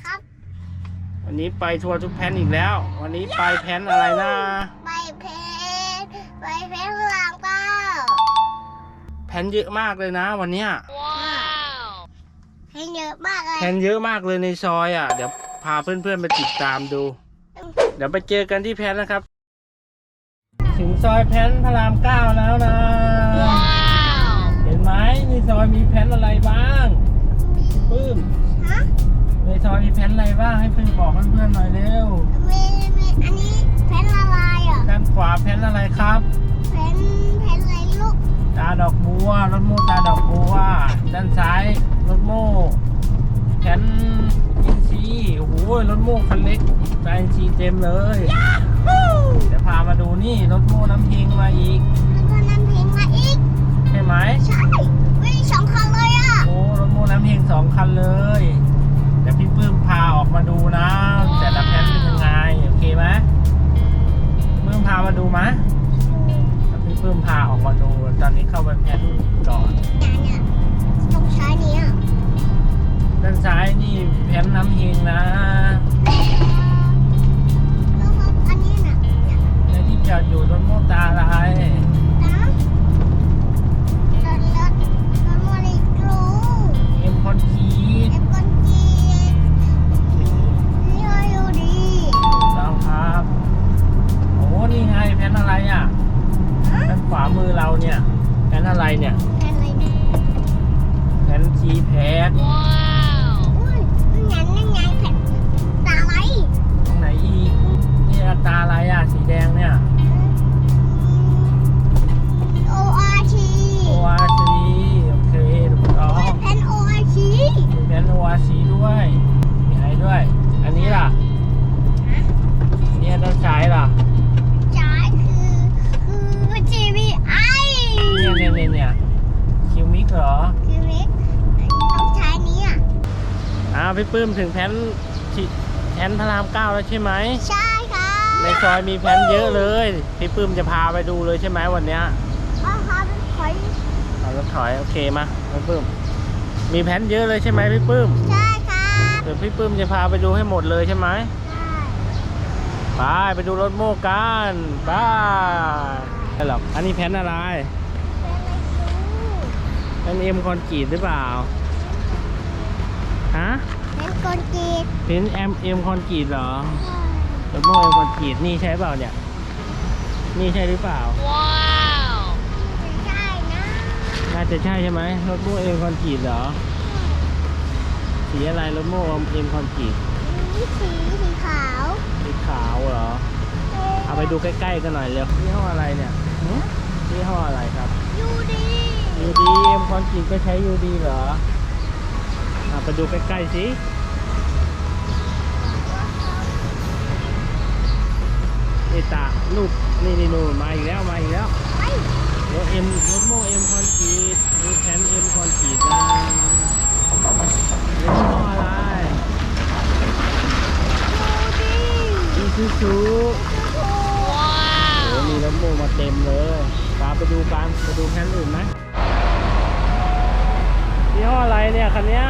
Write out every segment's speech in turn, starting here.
ครับ วันนี้ไปทัวร์ทุกแพนอีกแล้ว วันนี้ไปแพนอะไรนะ ไปเพชรไปเพชรหลังเปล่าแพนเยอะมากเลยนะ วันเนี้ยเพชรเยอะมากเลยแพนเยอะมากเลยในซอยอะ เดี๋ยวพาเพื่อนๆไปติดตามดู เดี๋ยวไปเจอกันที่แพนนะครับ ถึงซอยแพนพระรามเก้าแล้วนะ เห็นไหมในซอยมีแพนอะไรบ้างปื้มฮะในซ อยมีแพนอะไรบ้างให้เพื่อนบอกเพื่อนๆหน่อยเร็วมีมีอันนี้เพชรละลายอะด้านขวาแพนอะไรครับเพชรเพชรอะไรลูกตาดอกบัวรถโม่ตาดอกบัวด้านซ้ายรถโม่แขนอินซีโอ้โหรถโม่คันเล็กแฟนซีเต็มเลยเดี๋ยวพามาดูนี่รถโม่น้ำเฮงมาอีกแล้วก็นั่นเพลงมาอีกใช่ไหมใช่วิ่งสองคันเลยอะโอ้รถโม่น้ำเฮงสองคันเลย มาดูไหมเดี๋ยวพี่ปื้มพาออกมาดู ตอนนี้เข้าไปแพนก่อนเนี่ยเนี่ยตรงซ้ายนี้อะด้านซ้ายนี่แพนน้ำเฮงนะแล้วก็อันนี้น่ะเนี่ยในที่จอดอยู่รถโมตาลายนะร มีแพนโออาซีด้วย มีอะไรด้วย อันนี้ล่ะเนี่ยด้านซ้ายล่ะจ่ายคือคือ GVI เนี่ยเนี่ยเนี่ยเนี่ยคิวมิกเหรอ คือเล็กต้องใช้นี้อะอ่าพี่ปื้มถึงแพนที่แพนพระรามเก้าแล้วใช่ไหม ใช่ค่ะในซอยมีแพนเยอะเลย พี่ปื้มจะพาไปดูเลยใช่ไหมวันเนี้ยอ๋อค่ะเป็นขอยเอารถถอยโอเคมาพี่ปื้ม มีแพนเยอะเลยใช่ไหมพี่ปื้ม ใช่ค่ะเดี๋ยวพี่ปื้มจะพาไปดูให้หมดเลยใช่ไหมใช่ไปไปดูรถโม่กันไปไม่หรอกอันนี้แพนอะไรเป็นอะไรกูแพนเอ็มคอนกรีตหรือเปล่าฮะเป็นคนกรีดแพนเอ็มเอ็มคอนกรีตเหรอรถโม่เอ็มคอนกรีตนี่ใช่เปล่าเนี่ย นี่ใช่หรือเปล่าไม่ใช่นะ น่าจะใช่ใช่ไหมรถโม่เอ็มคอนกรีตเหรอ สีอะไรรถโม่เอ็มคอนกรีตนี่สีสีขาวสีขาวเหรอ เอาไปดูใกล้ๆกันหน่อยเร็วยี่ห้ออะไรเนี่ยหึยี่ห้ออะไรครับยูดียูดีเอ็มคอนกรีตก็ใช้ยูดีเหรอเอาไปดูใกล้ๆสินี่ตาลูกนี่นี่นู่นมาอีกแล้วมาอีกแล้วไป รถเอ็มรถโม่เอ็มคอนกรีตมีแผ่นเอ็มคอนกรีตนะยี่ห้ออะไรยูดีอีซูซูโอ้มีรถโม่มาเต็มเลยพาไปดูกันไปดูแผ่นอื่นไหมยี่ห้ออะไรเนี่ยคันเนี้ย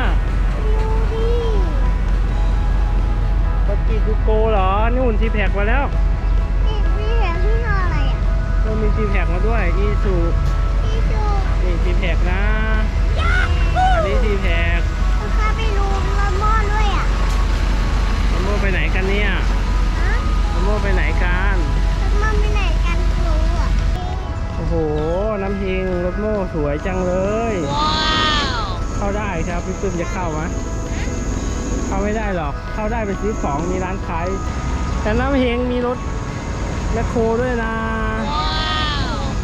ยูดีคอนกรีตดูโกเหรอนู่นทีแพ็กมาแล้ว มีทีแพ็กมาด้วยอีซูพี่จูนี่ทีแพ็กนะ อันนี้ทีแพ็กเขาเข้าไปรูมละม่อด้วยอะรถโม่ไปไหนกันเนี่ยฮะรถโม่ไปไหนกันละม่อไปไหนกันรู้อะโอ้โห น้ำพิงรถโม่สวยจังเลย เข้าได้ครับพี่ปื้มจะเข้าไหมเข้าไม่ได้หรอก เข้าได้ไปซื้อของมีร้านขายแต่น้ำเฮงมีรถแมคโครด้วยนะ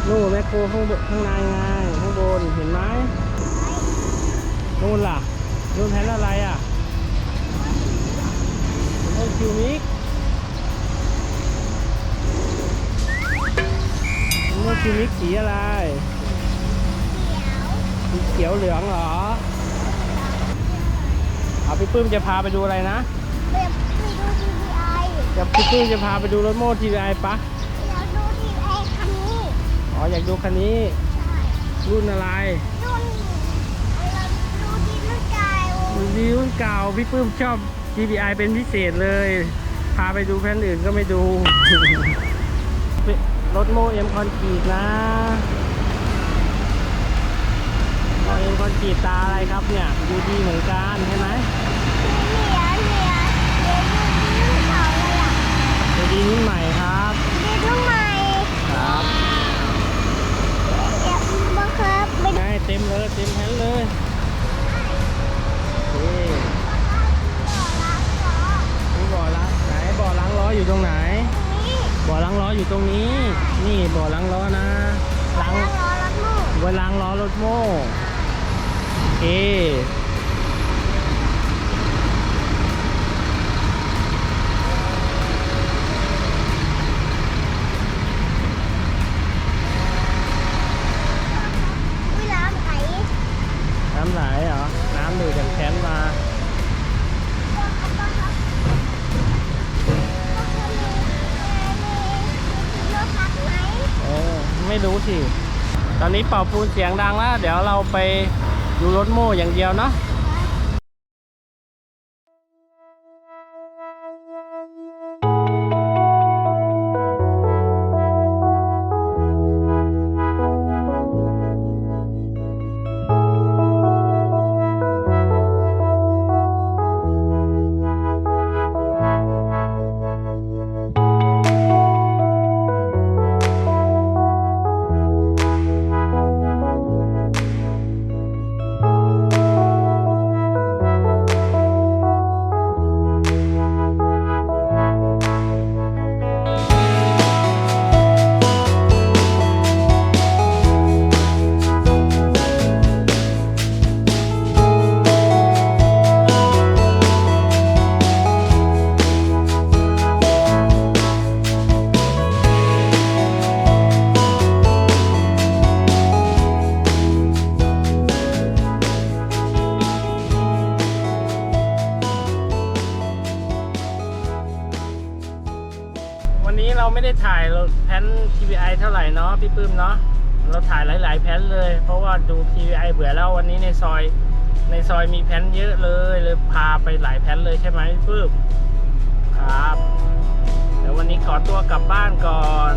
นู่นแมคโครข้างบนข้างในไงข้างบนเห็นไหมนู่นล่ะนู่นแผ่นอะไรอะนู่นคิวมิกนู่นคิวมิกสีอะไรสีเขียวเหลืองเหรอเอาพี่ปื้มจะพาไปดูอะไรนะเดี๋ยวไปดู TVI จะพี่ปื้มจะพาไปดูรถโม่ทีวีไอปะ เดี๋ยวดู TVI คันนี้ อ๋ออยากดูคันนี้ใช่รุ่นอะไรรุ่นเราดูที่รุ่นกายโอ้รุ่นนี้รุ่นเก่าพี่ปื้มชอบ G TBI เป็นพิเศษเลย พาไปดูแผ่นอื่นก็ไม่ดู รถโมเอ็มคอนกรีตนะโมเอ็มคอนกรีตตาอะไรครับเนี่ย ดูดีเหมือนกันใช่ไหมเหนียวเหนียวเหนียวยืดเขาเลยอะดูดีรุ่นใหม่ครับ ยืดทำไม ครับ เดี๋ยวบังคับไป ไง เต็มเลยเต็มแผ่นเลยนี่นี่บ่อล้างไหนบ่อล้างล้ออยู่ตรงไหนนี่บ่อล้างล้ออยู่ตรงนี้ นี่บ่อล้างล้อนะล้างแล้วรอรถลูกไว้ล้างล้อรถโม่โอเคอุ้ยน้ำไหล น้ำไหลเหรอ น้ำดูดจากแคนมาเออไม่รู้สิ ตอนนี้เป่าปูนเสียงดังแล้ว เดี๋ยวเราไปดูรถโม่อย่างเดียวเนาะ เราไม่ได้ถ่ายแพน TVI เท่าไหร่เนาะพี่ปื้มเนาะเราถ่ายหลาย ๆ แพนเลย เพราะว่าดู TVI เบื่อแล้ววันนี้ในซอยในซอยมีแพนเยอะเลยเลยพาไปหลายแพนเลยใช่ไหมพี่ปื้มครับเดี๋ยววันนี้ขอตัวกลับบ้านก่อน